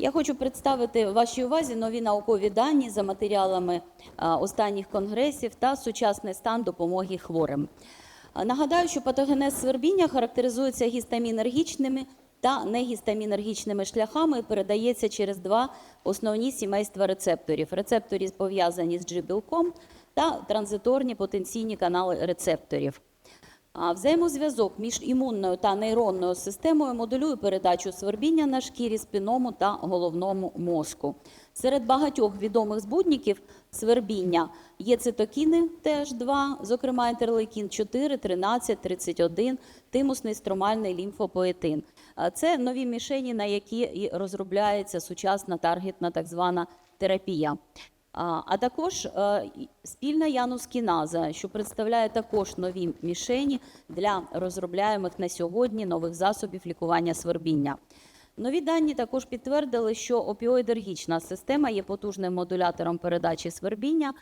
Я хочу представити вашій увазі нові наукові дані за матеріалами останніх конгресів та сучасний стан допомоги хворим. Нагадаю, що патогенез свербіння характеризується гістамінергічними та негістамінергічними шляхами і передається через два основні сімейства рецепторів. Рецептори пов'язані з G-білком та транзиторні потенційні канали рецепторів. А Взаємозв'язок між імунною та нейронною системою модулює передачу свербіння на шкірі, спинному та головному мозку. Серед багатьох відомих збудників свербіння є цитокіни TH2, зокрема інтерлейкін 4, 13, 31, тимусний стромальний лімфопоетин. Це нові мішені, на які і розробляється сучасна таргетна так звана терапія. А також е, спільна янускіназа, що представляє також нові мішені для розробляємих на сьогодні нових засобів лікування свербіння. Нові дані також підтвердили, що опіоідергічна система є потужним модулятором передачі свербіння,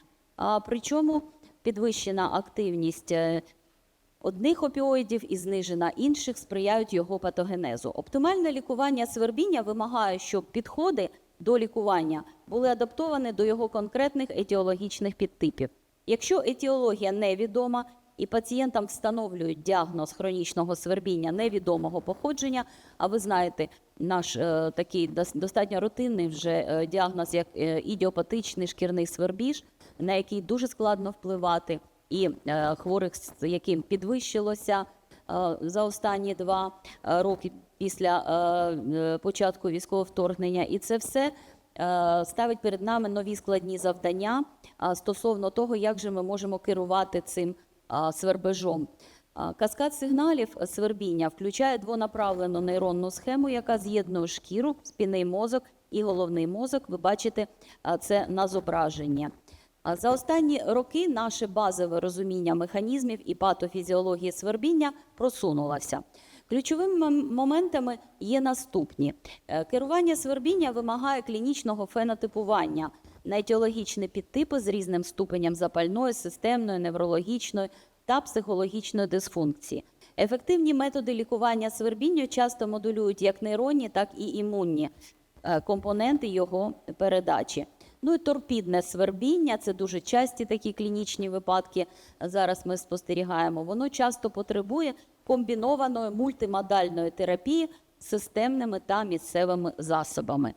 причому підвищена активність е, одних опіоїдів і знижена інших сприяють його патогенезу. Оптимальне лікування свербіння вимагає, щоб підходи до лікування були адаптовані до його конкретних етіологічних підтипів. Якщо етіологія невідома і пацієнтам встановлюють діагноз хронічного свербіння невідомого походження, а ви знаєте, наш е, такий дос- достатньо рутинний вже е, діагноз, як е, ідіопатичний шкірний свербіж, на який дуже складно впливати, і е, хворих, яким підвищилося е, за останні два е, роки після е, е, початку військового вторгнення, і це все е, ставить перед нами нові складні завдання стосовно того, як же ми можемо керувати цим свербежом. Каскад сигналів свербіння включає двонаправлену нейронну схему, яка з'єднує шкіру, спінний мозок і головний мозок. Ви бачите це на зображенні. За останні роки наше базове розуміння механізмів і патофізіології свербіння просунулося. Ключовими моментами є наступні: Е, керування свербіння вимагає клінічного фенотипування на етіологічні підтипи з різним ступенем запальної, системної, неврологічної та психологічної дисфункції. Ефективні методи лікування свербіння часто модулюють як нейронні, так і імунні е, компоненти його передачі. Ну і торпідне свербіння це дуже часті такі клінічні випадки. Зараз ми спостерігаємо. Воно часто потребує комбінованої мультимодальної терапії системними та місцевими засобами.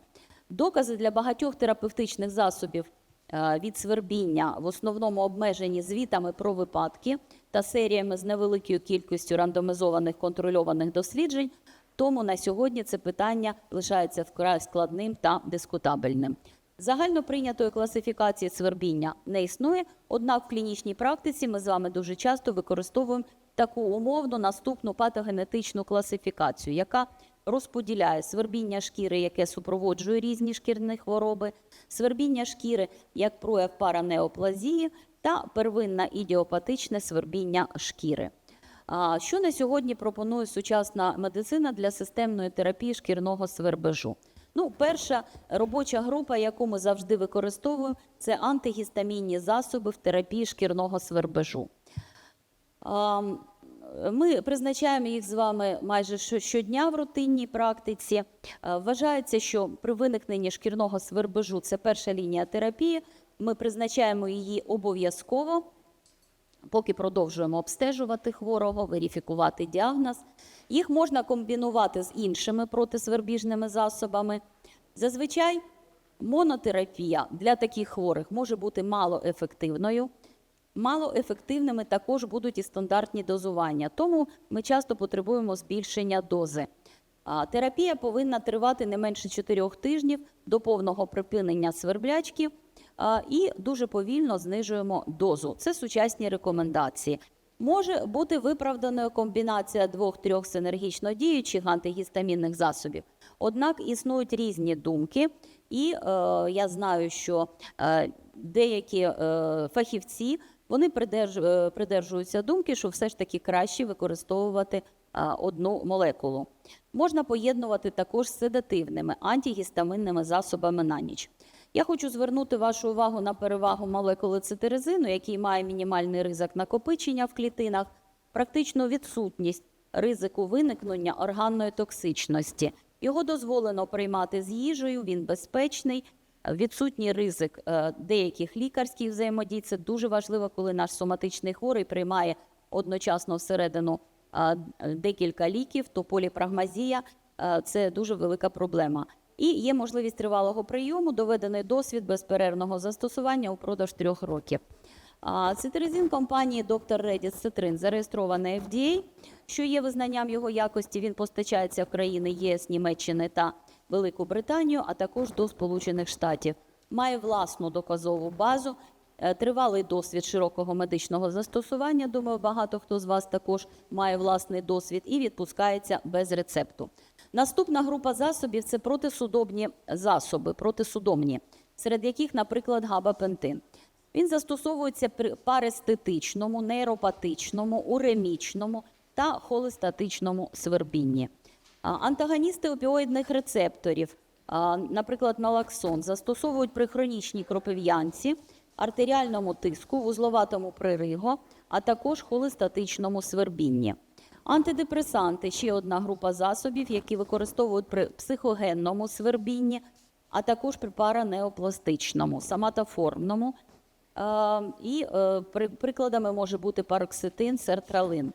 Докази для багатьох терапевтичних засобів е, від свербіння в основному обмежені звітами про випадки та серіями з невеликою кількістю рандомізованих контрольованих досліджень. Тому на сьогодні це питання лишається вкрай складним та дискутабельним. Загально прийнятої класифікації свербіння не існує, однак в клінічній практиці ми з вами дуже часто використовуємо таку умовну наступну патогенетичну класифікацію, яка розподіляє свербіння шкіри, яке супроводжує різні шкірні хвороби, свербіння шкіри як прояв паранеоплазії та первинне ідіопатичне свербіння шкіри. Що на сьогодні пропонує сучасна медицина для системної терапії шкірного свербежу? Ну, перша робоча група, яку ми завжди використовуємо, це антигістамінні засоби в терапії шкірного свербежу. Ми призначаємо їх з вами майже щодня в рутинній практиці. Е, Вважається, що при виникненні шкірного свербежу це перша лінія терапії. Ми призначаємо її обов'язково поки продовжуємо обстежувати хворого, верифікувати діагноз. Їх можна комбінувати з іншими протисвербіжними засобами. Зазвичай монотерапія для таких хворих може бути малоефективною. Малоефективними також будуть і стандартні дозування, тому ми часто потребуємо збільшення дози. Терапія повинна тривати не менше 4 тижнів до повного припинення сверблячки і дуже повільно знижуємо дозу. Це сучасні рекомендації. Може бути виправданою комбінація двох-трьох синергічно діючих антигістамінних засобів. Однак існують різні думки, і е, я знаю, що е, деякі е, фахівці вони е, придержуються думки, що все ж таки краще використовувати одну молекулу. Можна поєднувати також з седативними антигістамінними засобами на ніч. Я хочу звернути вашу увагу на перевагу молекули цитиризину, який має мінімальний ризик накопичення в клітинах, практичну відсутність ризику виникнення органної токсичності. Його дозволено приймати з їжею, він безпечний, відсутній ризик е, деяких лікарських взаємодій. Це дуже важливо, коли наш соматичний хворий приймає одночасно всередину е, декілька ліків, то поліпрагмазія е, це дуже велика проблема. І є можливість тривалого прийому, доведений досвід безперервного застосування упродовж трьох років. Цитризин компанії Dr. Redis Citrин зареєстрований FDA, що є визнанням його якості. Він постачається в країни ЄС, Німеччини та Велику Британію, а також до Сполучених Штатів. Має власну доказову базу, е, тривалий досвід широкого медичного застосування. Думаю, багато хто з вас також має власний досвід і відпускається без рецепту. Наступна група засобів це протисудомні засоби, протисудомні, серед яких, наприклад, габапентин. Він застосовується при парестетичному, нейропатичному, уремічному та холестатичному свербінні. Антагоністи опіоїдних рецепторів, наприклад, налаксон, застосовують при хронічній кропив'янці, артеріальному тиску, вузловатому пририго, а також холестатичному свербінні. Антидепресанти ще одна група засобів, які використовують при психогенному свербінні, а також при паранеопластичному, саматоформному. І е, при- прикладами може бути пароксетин, сертралин,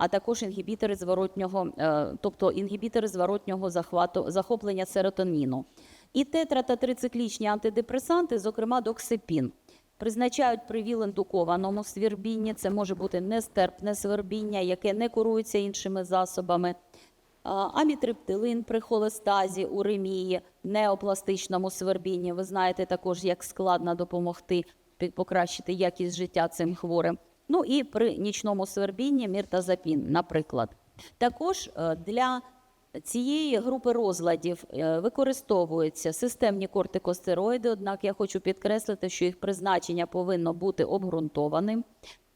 а також інгібітори зворотнього, е, тобто інгібітори зворотнього захвату, захоплення серотоніну. І тетра та трициклічні антидепресанти, зокрема доксипін, призначають при віл-індукованому свербінні. Це може бути нестерпне свербіння, яке не курується іншими засобами. Амітриптилин при холестазі, уремії, неопластичному свербінні. Ви знаєте також, як складно допомогти покращити якість життя цим хворим. Ну і при нічному свербінні міртазапін, наприклад. Також е, для цієї групи розладів е, використовуються системні кортикостероїди, однак я хочу підкреслити, що їх призначення повинно бути обґрунтованим.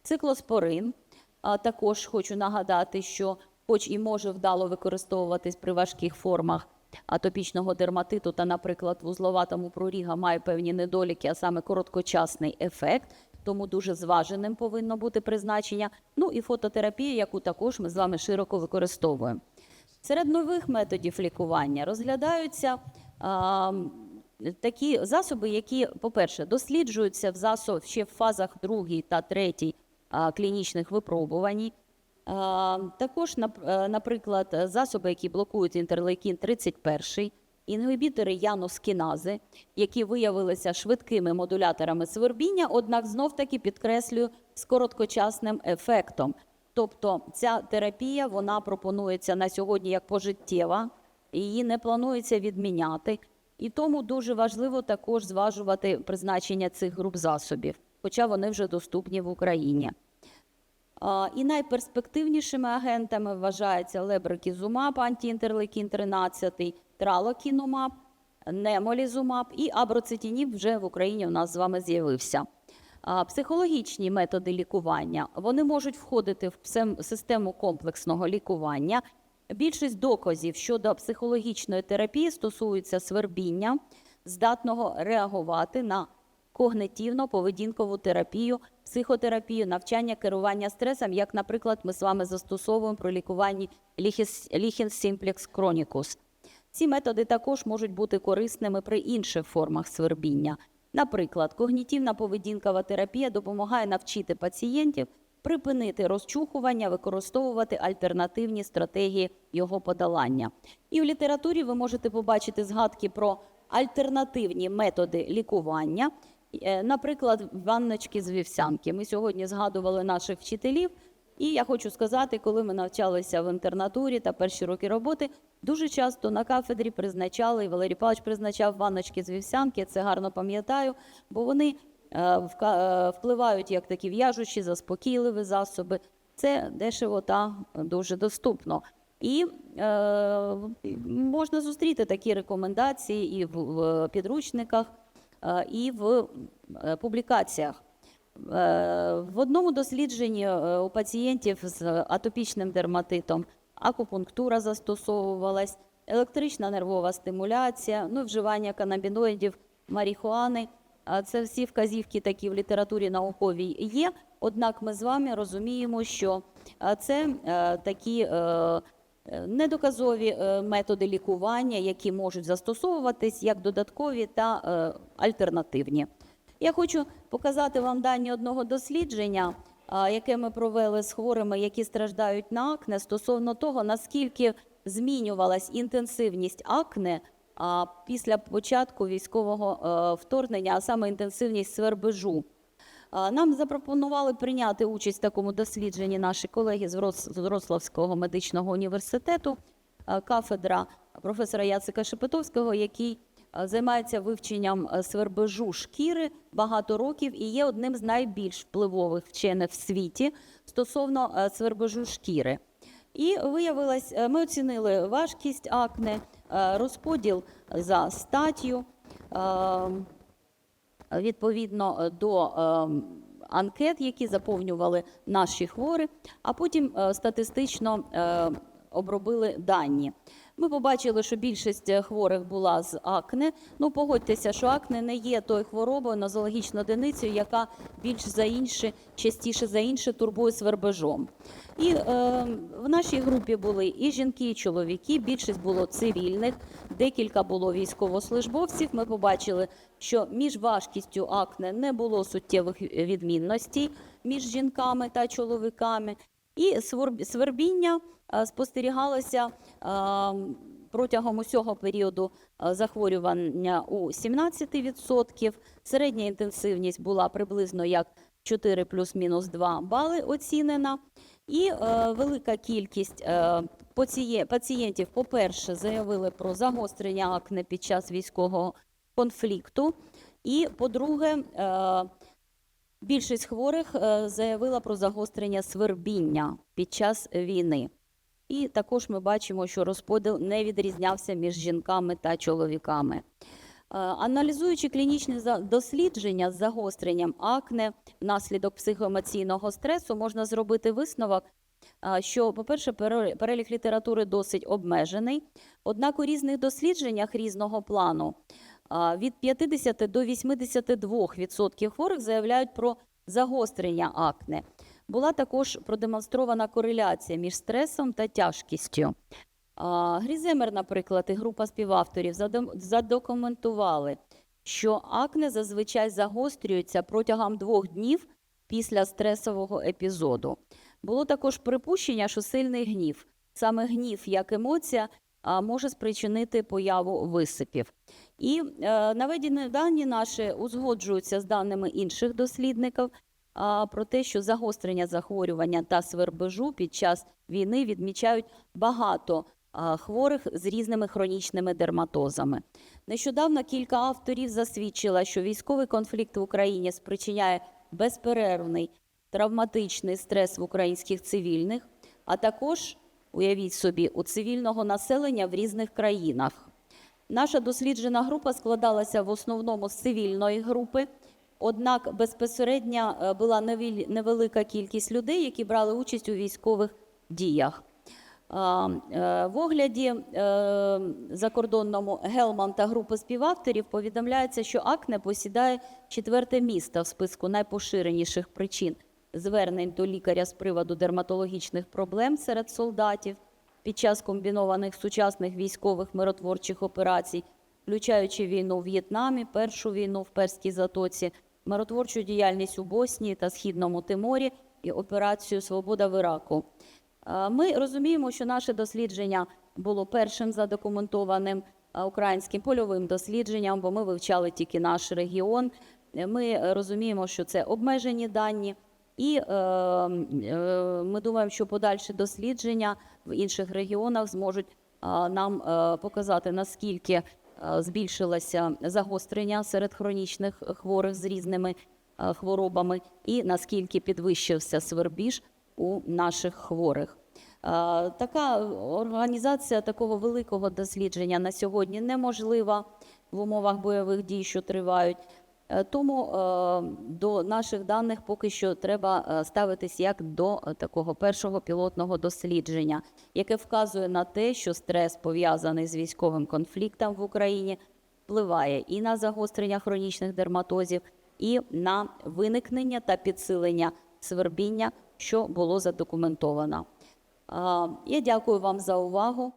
Циклоспорин, а також хочу нагадати, що хоч і може вдало використовуватись при важких формах атопічного дерматиту та, наприклад, вузловатому проріга має певні недоліки, а саме короткочасний ефект, тому дуже зваженим повинно бути призначення. Ну і фототерапія, яку також ми з вами широко використовуємо. Серед нових методів лікування розглядаються а, такі засоби, які, по-перше, досліджуються в засоб ще в фазах другій та третій а, клінічних випробувань. Також, е, наприклад, засоби, які блокують інтерлейкін 31, інгібітори янускінази, які виявилися швидкими модуляторами свербіння, однак знов-таки підкреслюю з короткочасним ефектом. Тобто ця терапія вона пропонується на сьогодні як пожиттєва, її не планується відміняти. І тому дуже важливо також зважувати призначення цих груп засобів, хоча вони вже доступні в Україні. І найперспективнішими агентами вважаються лебрекізумаб, антиінтерлейкін 13, тралокінумаб, немолізумаб і аброцитініб вже в Україні у нас з вами з'явився. Психологічні методи лікування вони можуть входити в систему комплексного лікування. Більшість доказів щодо психологічної терапії стосуються свербіння, здатного реагувати на когнитивно-поведінкову терапію, психотерапію, навчання керування стресом, як, наприклад, ми з вами застосовуємо при лікуванні ліхін симплекс хронікус. Ці методи також можуть бути корисними при інших формах свербіння. Наприклад, когнітивна поведінкова терапія допомагає навчити пацієнтів припинити розчухування, використовувати альтернативні стратегії його подолання. І в літературі ви можете побачити згадки про альтернативні методи лікування, Е, наприклад, ванночки з вівсянки. Ми сьогодні згадували наших вчителів. І я хочу сказати, коли ми навчалися в інтернатурі та перші роки роботи, дуже часто на кафедрі призначали, і Валерій Павлович призначав ванночки з вівсянки, це гарно пам'ятаю, бо вони е, е, впливають як такі в'яжучі, заспокійливі засоби. Це дешево та дуже доступно. І е, можна зустріти такі рекомендації і в, в підручниках, е, і в е, публікаціях. Е, В одному дослідженні у пацієнтів з атопічним дерматитом акупунктура застосовувалась, електрична нервова стимуляція, ну вживання канабіноїдів, марихуани. Це всі вказівки такі в літературі науковій є. Однак ми з вами розуміємо, що це е, такі е, е, недоказові методи лікування, які можуть застосовуватись як додаткові та альтернативні. Я хочу показати вам дані одного дослідження, яке ми провели з хворими, які страждають на акне, стосовно того, наскільки змінювалась інтенсивність акне після початку військового е, вторгнення, а саме інтенсивність свербежу. Нам запропонували прийняти участь в такому дослідженні наші колеги з Вроц- Вроцлавського медичного університету, кафедра професора Яцика Шепетовського, який займається вивченням е, свербежу шкіри багато років і є одним з найбільш впливових вчених в світі стосовно е, свербежу шкіри. І виявилось, е, ми оцінили важкість акне, е, розподіл за статтю. е, відповідно е, до е, анкет, які заповнювали наші хворі, а потім е, статистично е, обробили дані. Ми побачили, що більшість е, хворих була з акне. Ну, погодьтеся, що акне не є тою хворобою нозологічною одиницею, яка більш за інше, частіше за інше турбує свербежом. І е, в нашій групі були і жінки, і чоловіки. Більшість було цивільних, декілька було військовослужбовців. Ми побачили, що між важкістю акне не було суттєвих відмінностей між жінками та чоловіками. І свербіння е, спостерігалося е, протягом усього періоду е, захворювання у 17%. Середня інтенсивність була приблизно як 4 плюс-мінус 2 бали оцінена. І велика кількість пацієнтів, по-перше, заявили про загострення акне під час військового конфлікту. І, по-друге, більшість хворих е, заявила про загострення свербіння під час війни. І також ми бачимо, що розподіл не відрізнявся між жінками та чоловіками. Е, Аналізуючи клінічні дослідження з загостренням акне внаслідок психоемоційного стресу, можна зробити висновок, що, по-перше, пере- перелік літератури досить обмежений. Однак у різних дослідженнях різного плану від 50 до 82% хворих заявляють про загострення акне. Була також продемонстрована кореляція між стресом та тяжкістю. Гріземер, наприклад, і група співавторів задокументували, що акне зазвичай загострюється протягом двох днів після стресового епізоду. Було також припущення, що сильний гнів, саме гнів як емоція, може спричинити появу висипів. І е, наведені дані наші узгоджуються з даними інших дослідників про те, що загострення захворювання та свербежу під час війни відмічають багато хворих з різними хронічними дерматозами. Нещодавно кілька авторів засвідчила, що військовий конфлікт в Україні спричиняє безперервний травматичний стрес в українських цивільних, а також, уявіть собі, у цивільного населення в різних країнах. Наша досліджена група складалася в основному з цивільної групи, однак безпосередньо е, була невелика кількість людей, які брали участь у військових діях. Е, В огляді е, закордонному Гелман та групи співавторів повідомляється, що акне посідає четверте місце в списку найпоширеніших причин звернень до лікаря з приводу дерматологічних проблем серед солдатів під час комбінованих сучасних військових миротворчих операцій, включаючи війну в В'єтнамі, першу війну в Перській затоці, миротворчу діяльність у Боснії та Східному Тиморі і операцію Свобода в Іраку. Ми розуміємо, що наше дослідження було першим задокументованим українським польовим дослідженням, бо ми вивчали тільки наш регіон. Ми розуміємо, що це обмежені дані, і е, е, ми думаємо, що подальші дослідження в інших регіонах зможуть е, нам е, показати, наскільки е, збільшилося загострення серед хронічних хворих з різними е, хворобами, і наскільки підвищився свербіж у наших хворих. Е, Така організація такого великого дослідження на сьогодні неможлива в умовах бойових дій, що тривають. Е, Тому е, до наших даних поки що треба е, ставитись як до такого першого пілотного дослідження, яке вказує на те, що стрес пов'язаний з військовим конфліктом в Україні впливає і на загострення хронічних дерматозів, і на виникнення та підсилення свербіння, що було задокументовано. Я дякую вам за увагу.